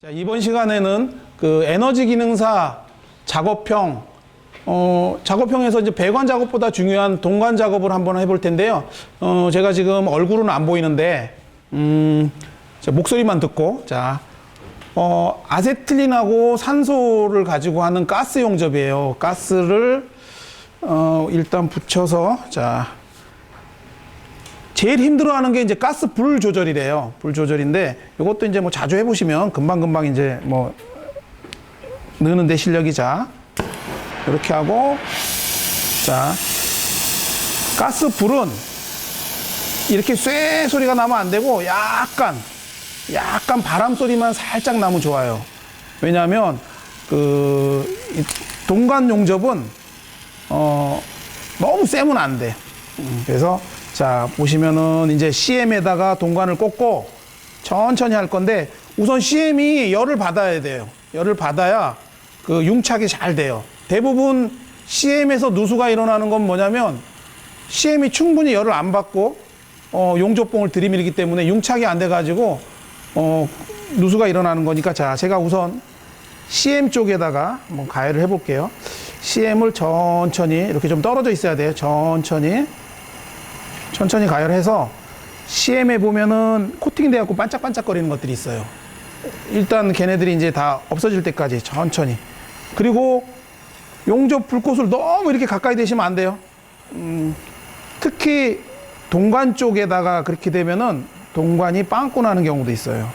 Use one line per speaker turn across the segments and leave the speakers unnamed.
자, 이번 시간에는 그 에너지 기능사 작업형, 어, 작업형에서 이제 배관 작업보다 중요한 동관 작업을 한번 해볼 텐데요. 어, 제가 지금 얼굴은 안 보이는데, 음, 자, 목소리만 듣고, 자, 어, 아세틀린하고 산소를 가지고 하는 가스 용접이에요. 가스를, 어, 일단 붙여서, 자, 제일 힘들어하는 게 이제 가스 불 조절이래요. 불 조절인데 이것도 이제 뭐 자주 해보시면 금방 금방 이제 뭐 느는데 실력이 자 이렇게 하고 자 가스 불은 이렇게 쇠 소리가 나면 안 되고 약간 약간 바람 소리만 살짝 나면 좋아요. 왜냐하면 그이 동관 용접은 어 너무 세면 안 돼. 음, 그래서 자 보시면은 이제 CM에다가 동관을 꽂고 천천히 할 건데 우선 CM이 열을 받아야 돼요. 열을 받아야 그 융착이 잘 돼요. 대부분 CM에서 누수가 일어나는 건 뭐냐면 CM이 충분히 열을 안 받고 어, 용접봉을 들이밀기 때문에 융착이 안 돼가지고 어, 누수가 일어나는 거니까 자 제가 우선 CM 쪽에다가 한번 가열을 해볼게요. CM을 천천히 이렇게 좀 떨어져 있어야 돼요. 천천히 천천히 가열해서 CM에 보면은 코팅이 돼갖고 반짝반짝거리는 것들이 있어요. 일단 걔네들이 이제 다 없어질 때까지 천천히. 그리고 용접 불꽃을 너무 이렇게 가까이 대시면 안 돼요. 음, 특히 동관 쪽에다가 그렇게 되면은 동관이 빵꾸 나는 경우도 있어요.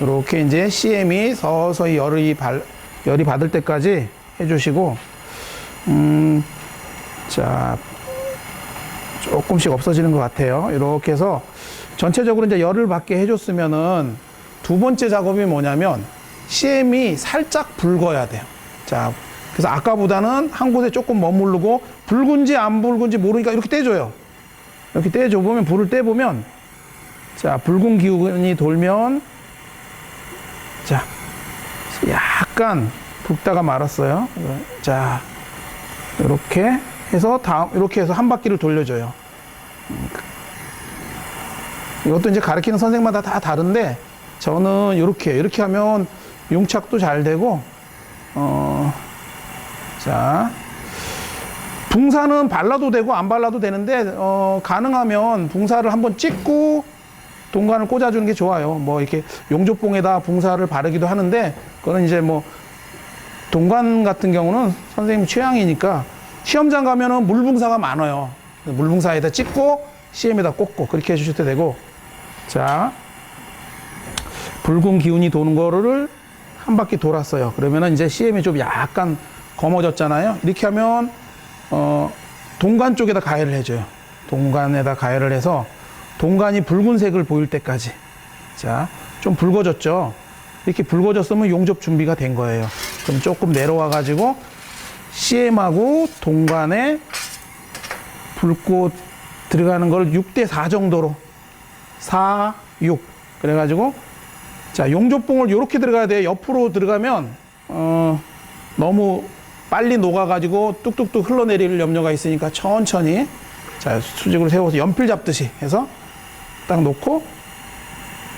이렇게 이제 CM이 서서히 열이 발, 열이 받을 때까지 해주시고, 음, 자, 조금씩 없어지는 것 같아요. 이렇게 해서 전체적으로 이제 열을 받게 해줬으면은 두 번째 작업이 뭐냐면 CM이 살짝 붉어야 돼요. 자, 그래서 아까보다는 한 곳에 조금 머무르고 붉은지 안 붉은지 모르니까 이렇게 떼줘요. 이렇게 떼줘 보면 불을 떼 보면 자 붉은 기운이 돌면 자 약간 붉다가 말았어요. 자 이렇게 해서 다음 이렇게 해서 한 바퀴를 돌려줘요. 음. 이것도 이제 가르치는 선생마다 다 다른데 저는 이렇게 이렇게 하면 용착도 잘 되고 어, 자 붕사는 발라도 되고 안 발라도 되는데 어, 가능하면 붕사를 한번 찍고 동관을 꽂아주는 게 좋아요. 뭐 이렇게 용접봉에다 붕사를 바르기도 하는데 그거는 이제 뭐 동관 같은 경우는 선생님 취향이니까 시험장 가면은 물붕사가 많아요. 물붕사에다 찍고 CM에다 꽂고 그렇게 해주셔도 되고 자 붉은 기운이 도는 거를 한 바퀴 돌았어요. 그러면은 이제 CM이 좀 약간 검어졌잖아요. 이렇게 하면 어 동관 쪽에다 가열을 해줘요. 동관에다 가열을 해서 동관이 붉은색을 보일 때까지 자 좀 붉어졌죠. 이렇게 붉어졌으면 용접 준비가 된 거예요. 그럼 조금 내려와 가지고 CM하고 동관에 불꽃 들어가는 걸 6대 4 정도로 4, 6 그래가지고 자 용접봉을 이렇게 들어가야 돼요. 옆으로 들어가면 어, 너무 빨리 녹아가지고 뚝뚝뚝 흘러내릴 염려가 있으니까 천천히 자 수직으로 세워서 연필 잡듯이 해서 딱 놓고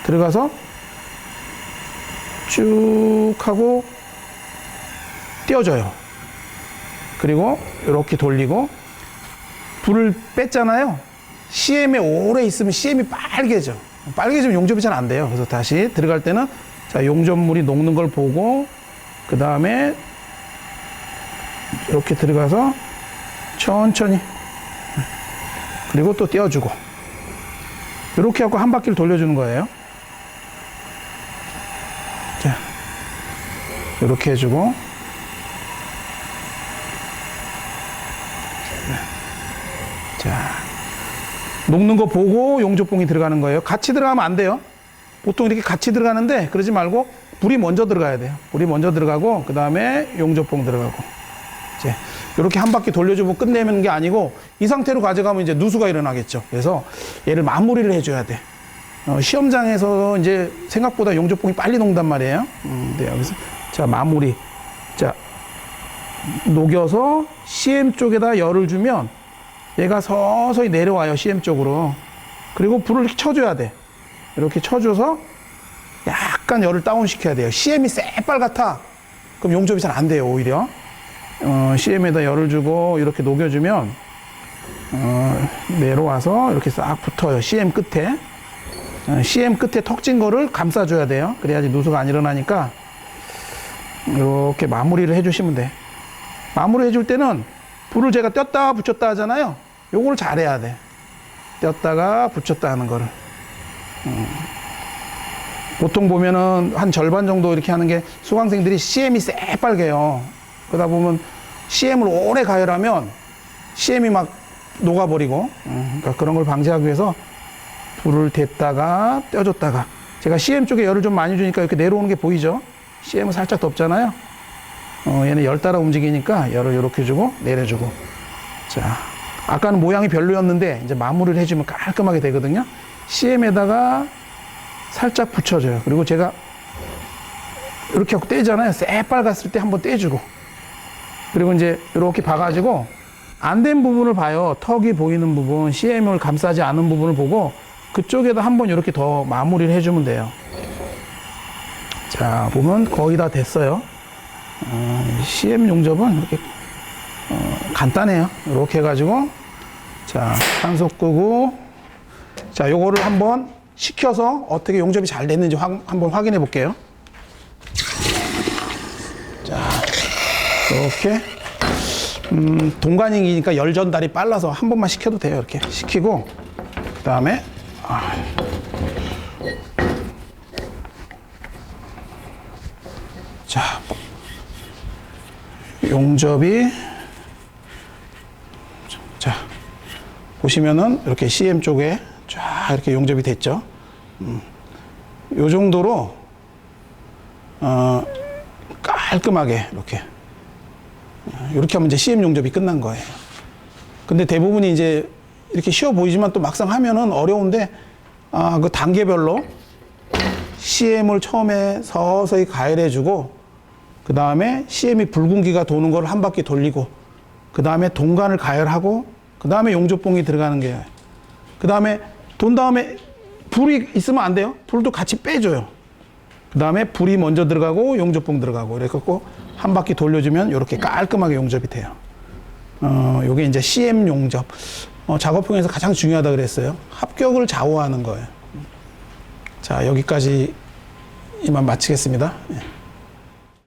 들어가서 쭉 하고 띄워줘요. 그리고 이렇게 돌리고 불을 뺐잖아요. CM에 오래 있으면 CM이 빨개져. 빨개지면 용접이 잘 안 돼요. 그래서 다시 들어갈 때는 자 용접물이 녹는 걸 보고 그 다음에 이렇게 들어가서 천천히 그리고 또 띄워주고 이렇게 하고 한 바퀴를 돌려주는 거예요. 자 이렇게 해주고 자, 녹는 거 보고 용접봉이 들어가는 거예요. 같이 들어가면 안 돼요. 보통 이렇게 같이 들어가는데 그러지 말고 불이 먼저 들어가야 돼요. 불이 먼저 들어가고 그 다음에 용접봉 들어가고 이제 이렇게 한 바퀴 돌려주고 끝내는 게 아니고 이 상태로 가져가면 이제 누수가 일어나겠죠. 그래서 얘를 마무리를 해줘야 돼. 어, 시험장에서 이제 생각보다 용접봉이 빨리 녹단 말이에요. 음, 네, 여기서 자 마무리. 자 녹여서 CM 쪽에다 열을 주면 얘가 서서히 내려와요 CM 쪽으로 그리고 불을 이렇게 쳐줘야 돼 이렇게 쳐줘서 약간 열을 다운 시켜야 돼요. CM이 새빨갛다. 그럼 용접이 잘 안 돼요, 오히려. 어, CM에다 열을 주고 이렇게 녹여주면 어, 내려와서 이렇게 싹 붙어요. CM 끝에. 어, CM 끝에 턱진 거를 감싸줘야 돼요. 그래야지 누수가 안 일어나니까 이렇게 마무리를 해주시면 돼. 마무리 해줄 때는 불을 제가 뗐다 붙였다 하잖아요. 요거를 잘해야 돼. 뗐다가 붙였다 하는 거를. 음. 보통 보면은 한 절반 정도 이렇게 하는 게 수강생들이 CM이 새빨개요. 그러다 보면 CM을 오래 가열하면 CM이 막 녹아버리고, 음, 그러니까 그런 걸 방지하기 위해서 불을 댔다가 떼어줬다가 제가 CM 쪽에 열을 좀 많이 주니까 이렇게 내려오는 게 보이죠? CM은 살짝 덥잖아요. 어, 얘는 열 따라 움직이니까 열을 이렇게 주고 내려주고. 자, 아까는 모양이 별로였는데 이제 마무리를 해주면 깔끔하게 되거든요. CM에다가 살짝 붙여줘요. 그리고 제가 이렇게 하고 떼잖아요. 새빨갔을 때 한번 떼주고. 그리고 이제 이렇게 봐가지고 안 된 부분을 봐요. 턱이 보이는 부분, CM을 감싸지 않은 부분을 보고 그쪽에다 한번 이렇게 더 마무리를 해주면 돼요. 자, 보면 거의 다 됐어요. 어, CM 용접은 이렇게 어, 간단해요. 이렇게 해가지고 자 산소 끄고 자 요거를 한번 식혀서 어떻게 용접이 잘 됐는지 확- 한번 확인해 볼게요. 자 이렇게 음, 동관이니까 열 전달이 빨라서 한 번만 식혀도 돼요. 이렇게 식히고 그 다음에 아, 자 용접이 보시면은 이렇게 CM 쪽에 쫙 이렇게 용접이 됐죠. 음, 요 정도로 어, 깔끔하게 이렇게 어, 이렇게 하면 이제 CM 용접이 끝난 거예요. 근데 대부분이 이제 이렇게 쉬워 보이지만 또 막상 하면은 어려운데 아, 그 단계별로 CM을 처음에 서서히 가열해주고 그 다음에 CM이 붉은기가 도는 걸 한 바퀴 돌리고 그 다음에 동간을 가열하고 그 다음에 용접봉이 들어가는 거예요. 그 다음에 돈 다음에 불이 있으면 안 돼요. 불도 같이 빼줘요. 그 다음에 불이 먼저 들어가고 용접봉 들어가고 이렇게 갖고 한 바퀴 돌려주면 이렇게 깔끔하게 용접이 돼요. 어, 요게 이제 CM 용접. 어, 작업형에서 가장 중요하다 그랬어요. 합격을 좌우하는 거예요. 자, 여기까지 이만 마치겠습니다. 예.